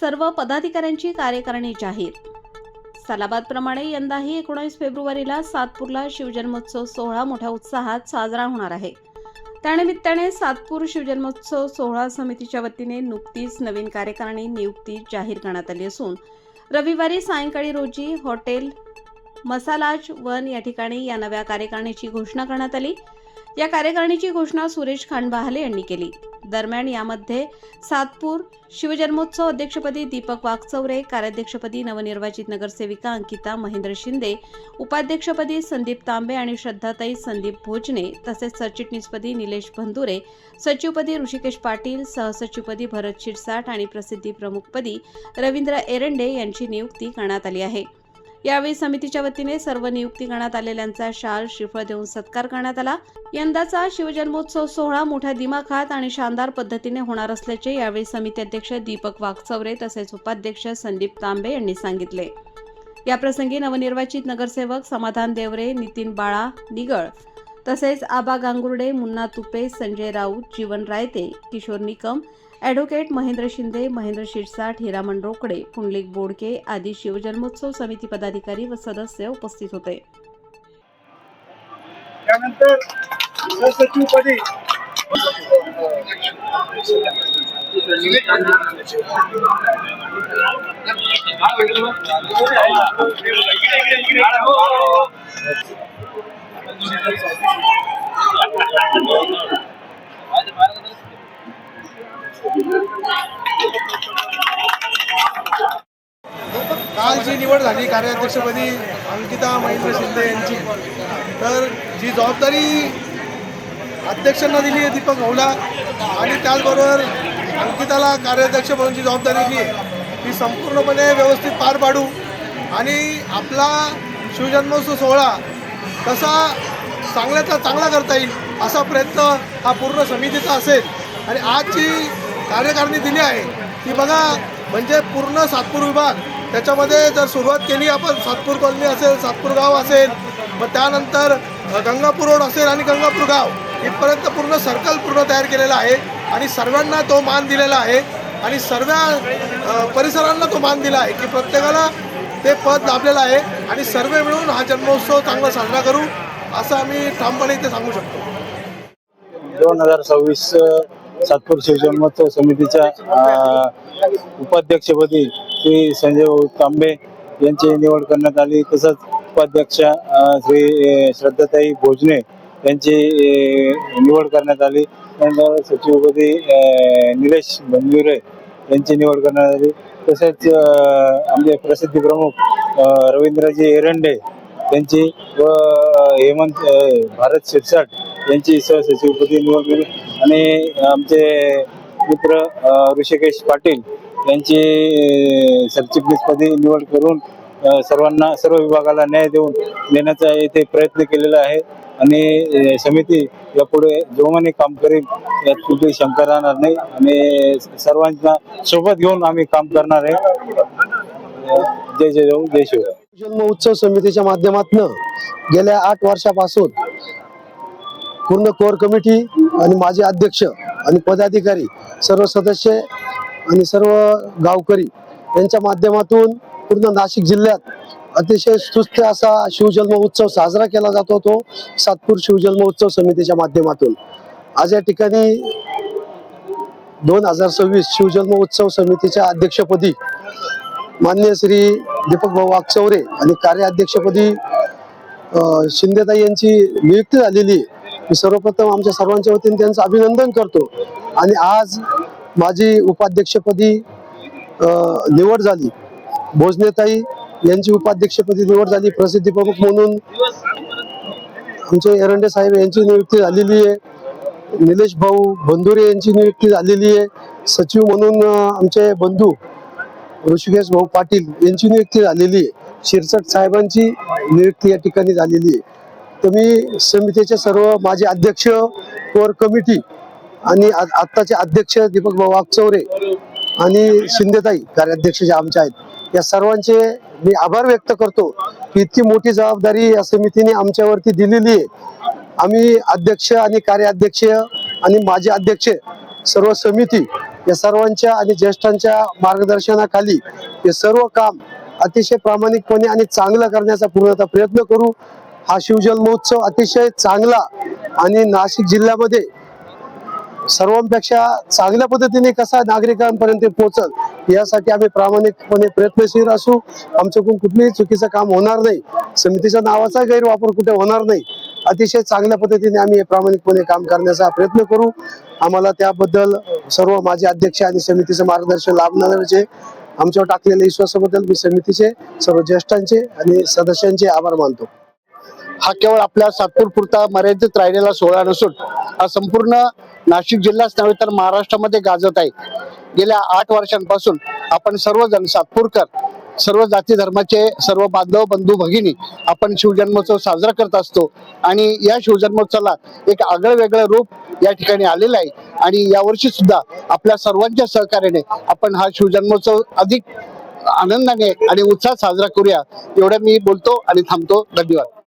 सर्व पदाधिकाऱ्यांची कार्यकारिणी जाहीर. सालाबाद प्रमाणे यंदाही एकोणीस फेब्रुवारीला सातपूरला शिवजन्मोत्सव सोहळा मोठ्या उत्साहात साजरा होणार आहे. त्यानिमित्ताने सातपूर शिवजन्मोत्सव सोहळा समितीच्या वतीने नुकतीच नवीन कार्यकारिणी नियुक्ती जाहीर करण्यात आली असून रविवारी सायंकाळी रोजी हॉटेल मसालाज वन या ठिकाणी या नव्या कार्यकारिणीची घोषणा करण्यात आली. या कार्यकारिणीची घोषणा सुरेश खांडबहाले यांनी केली. दरम्यान यामध्ये सातपूर शिवजन्मोत्सव अध्यक्षपदी दीपक वाघचौरे कार्याध्यक्षपदी नवनिर्वाचित नगरसेविका अंकिता महेंद्र शिंदे उपाध्यक्षपदी संदीप तांबे आणि श्रद्धाताई संदीप भोजने तसेच सरचिटणीसपदी निलेश भंदुरे सचिवपदी ऋषिकेश पाटील सहसचिवपदी भरत शिरसाट आणि प्रसिद्धी प्रमुखपदी रवींद्र एरंडे यांची नियुक्ती करण्यात आली आहे. यावेळी समितीच्या वतीने सर्व नियुक्ती करण्यात आलेल्यांचा शाल श्रीफळ देऊन सत्कार करण्यात आला. यंदाचा शिवजन्मोत्सव सोहळा मोठ्या दिमाखात आणि शानदार पद्धतीने होणार असल्याचे यावेळी समिती अध्यक्ष दीपक वाघचौरे तसेच उपाध्यक्ष संदीप तांबे यांनी सांगितले. याप्रसंगी नवनिर्वाचित नगरसेवक समाधान देवरे नितीन बाळा निगळ तसेच आबा गांगुर्डे मुन्ना तुपे संजय राऊत जीवन रायते किशोर निकम ॲडव्होकेट महेंद्र शिंदे महेंद्र शिरसाट हिरामण रोकडे पुंडलिक बोडके आदी शिवजन्मोत्सव समिती पदाधिकारी व सदस्य उपस्थित होते. त्यानंतर सहसचिवपदी काल जी निवड झाली कार्याध्यक्षपदी अंकिता महेंद्र शिंदे यांची तर जी जबाबदारी अध्यक्षांना दिली आहे दीपक भाऊला आणि त्याचबरोबर अंकिताला कार्याध्यक्ष म्हणूनची जबाबदारी दिली आहे ती संपूर्णपणे व्यवस्थित पार पाडू आणि आपला शिवजन्मोत्सव सोहळा कसा चांगल्याचा चांगला करता येईल असा प्रयत्न हा पूर्ण समितीचा असेल. आणि आज जी कार्यकारिणी दिली आहे ती बघा म्हणजे पूर्ण सातपूर विभाग त्याच्यामध्ये जर सुरुवात केली आपण सातपूर कॉलनी असेल सातपूर गाव असेल मग त्यानंतर गंगापूर रोड असेल आणि गंगापूर गाव इथपर्यंत पूर्ण सर्कल पूर्ण तयार केलेला आहे आणि सर्वांना तो मान दिलेला आहे आणि सर्व परिसरांना तो मान दिला आहे की प्रत्येकाला ते पद लाभलेलं आहे आणि सर्व मिळून हा जन्मोत्सव चांगला साजरा करू असं आम्ही ठामपणे इथे सांगू शकतो. दोन हजार सव्वीस सातपूर शिवजन्मोत्सव समितीच्या उपाध्यक्षपदी श्री संजय तांबे यांची निवड करण्यात आली. तसंच उपाध्यक्ष श्री श्रद्धाताई भोजने यांची निवड करण्यात आली. त्यानंतर सचिवपदी निलेश बंजुरे यांची निवड करण्यात आली. तसेच आमचे प्रसिद्धी प्रमुख रवींद्रजी एरंडे यांची व हेमंत भारत शिरसाट यांची सहसचिवपदी निवड केली. आणि आमचे मित्र ऋषिकेश पाटील यांची सरचिटणीसपदी निवड करून सर्वांना सर्व विभागाला न्याय देऊन देण्याचा येथे प्रयत्न केलेला आहे. आणि समिती यापुढे जोमाने काम करेल यात कुठेही शंका राहणार नाही. आणि सर्वांना सोबत घेऊन आम्ही काम करणार आहे. जय जय जाऊ जय शिवराय. जन्म उत्सव समितीच्या माध्यमातून गेल्या आठ वर्षापासून पूर्ण कोर कमिटी आणि माझे अध्यक्ष आणि पदाधिकारी सर्व सदस्य आणि सर्व गावकरी यांच्या माध्यमातून पूर्ण नाशिक जिल्ह्यात अतिशय सुस्त असा शिवजन्म उत्सव साजरा केला जातो तो सातपूर शिवजन्म उत्सव समितीच्या माध्यमातून. आज या ठिकाणी दोन हजार सव्वीस शिवजन्म उत्सव समितीच्या अध्यक्षपदी मान्य श्री दीपक भाऊ वागचौरे आणि कार्याध्यक्षपदी शिंदेताई यांची नियुक्ती झालेली मी सर्वप्रथम आमच्या सर्वांच्या वतीने त्यांचं अभिनंदन करतो. आणि आज माझी उपाध्यक्षपदी निवड झाली. भोजनेताई यांची उपाध्यक्षपदी निवड झाली. प्रसिद्धी प्रमुख म्हणून आमचे एरंडे साहेब यांची नियुक्ती झालेली आहे. निलेश भाऊ बंधुरे यांची नियुक्ती झालेली आहे. सचिव म्हणून आमचे बंधू ऋषिकेश भाऊ पाटील यांची नियुक्ती झालेली आहे. शिरसट साहेबांची नियुक्ती या ठिकाणी झालेली आहे. तर मी समितीचे सर्व माझे अध्यक्ष कोर कमिटी आणि आ- आत्ताचे अध्यक्ष दीपक भाऊ वागचौरे आणि शिंदेताई कार्याध्यक्ष जे आमच्या आहेत या सर्वांचे मी आभार व्यक्त करतो की इतकी मोठी जबाबदारी या समितीने आमच्यावरती दिलेली आहे. आम्ही अध्यक्ष आणि कार्याध्यक्ष आणि माजी अध्यक्ष सर्व समिती या सर्वांच्या आणि ज्येष्ठांच्या मार्गदर्शनाखाली हे सर्व काम अतिशय प्रामाणिकपणे आणि चांगलं करण्याचा पूर्णतः प्रयत्न करू. हा शिवजन्मोत्सव अतिशय चांगला आणि नाशिक जिल्ह्यामध्ये सर्वांपेक्षा चांगल्या पद्धतीने कसा नागरिकांपर्यंत पोहोचल यासाठी आम्ही प्रामाणिकपणे प्रयत्नशील असू. आमच्याकडून कुठलीही चुकीचं काम होणार नाही. समितीच्या नावाचा गैरवापर कुठे होणार नाही. अतिशय चांगल्या पद्धतीने आम्ही प्रामाणिकपणे काम करण्याचा प्रयत्न करू. आम्हाला त्याबद्दल सर्व माझे अध्यक्ष आणि समितीचं मार्गदर्शन लाभणारचे आमच्यावर टाकलेल्या विश्वासाबद्दल मी समितीचे सर्व ज्येष्ठांचे आणि सदस्यांचे आभार मानतो. हा केवळ आपल्या सातपूर पुरता मर्यादित राहिलेला सोहळा नसून हा संपूर्ण नाशिक जिल्हाच नव्हे तर महाराष्ट्रामध्ये गाजत आहे. गेल्या आठ वर्षांपासून आपण सर्वजण सातपूरकर सर्व जाती धर्माचे सर्व बांधव बंधू भगिनी आपण शिवजन्मोत्सव साजरा करत असतो आणि या शिवजन्मोत्सवाला एक आगळं वेगळं रूप या ठिकाणी आलेलं आहे आणि यावर्षी सुद्धा आपल्या सर्वांच्या सहकार्याने आपण हा शिवजन्मोत्सव अधिक आनंदाने आणि उत्साहात साजरा करूया. एवढं मी बोलतो आणि थांबतो. धन्यवाद.